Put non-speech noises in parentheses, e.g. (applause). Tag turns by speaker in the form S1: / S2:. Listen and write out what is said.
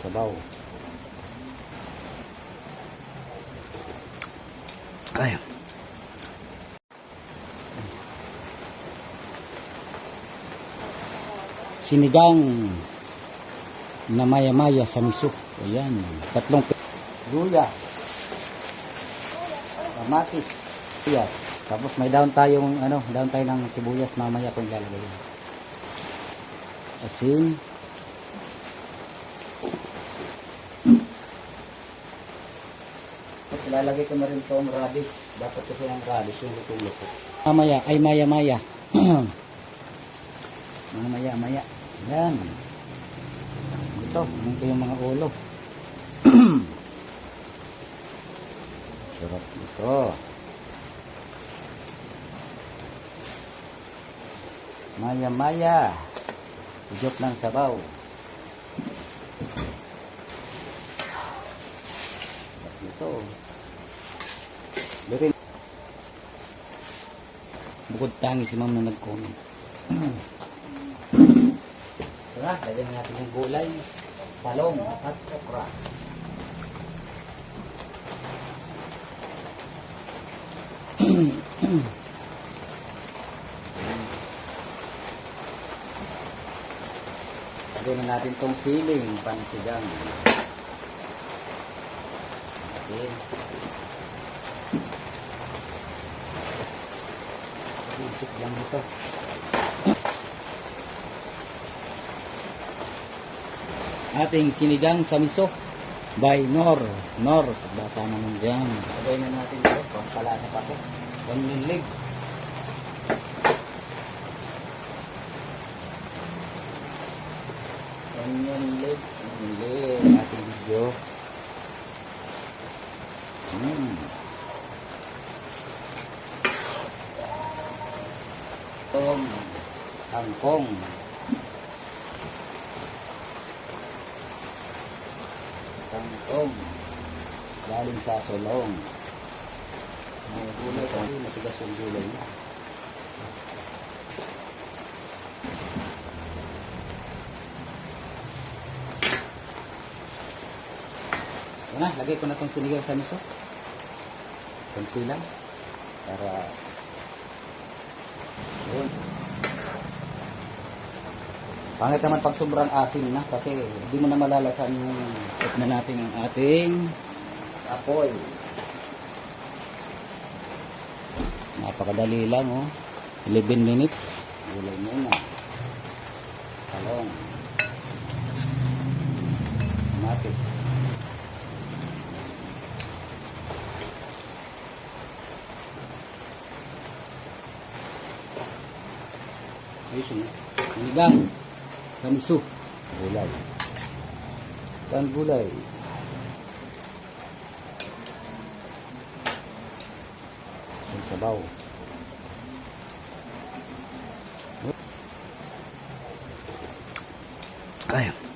S1: sabaw. Ay. Sinigang na maya-maya sa miso. Ayan. Tatlong luya. Kamatis. Sibuyas. Tapos may down tayong ano, down tayo ng sibuyas mamaya kung ilalagay. Asin. At ilalagay ko na rin itong radish. Dapat kasi ang radish yung lutong-luto. Mamaya, ay maya-maya. (clears throat) Mamaya, maya. Yan. Ito, ito yung mga ulo. (clears throat) Sarap ito. Maya-maya. Ijok ng sabaw. Sarap ito. Bukod tangi si ma'am na nag-comment. Tara, lagyan na natin yung gulay, talong at okra. (clears throat) Lagyan na natin tong siling pansigang. Asin. Isip lang ito. ating sinigang sa miso by Nor. Nor, sa bata naman dyan. Sabay na natin ito, pampalasa pa ito. Onion legs. Onion legs. Onion legs. Ating video. Hmm. Kangkong. Kangkong. Galing sa solong. May gulay kasi matigas yung gulay niya. Yan na, lagay ko na itong sinigang sa miso. Kunti lang. Para Pangit naman pag sobrang asin na kasi hindi mo na malalasan yung set na natin ang ating apoy. Napakadali lang oh. 11 minutes. Gulay muna. Talong. Kamatis. Ayos yun. Sinigang. Sa miso. Gulay. Dan gulay. Yung sabaw. Ay.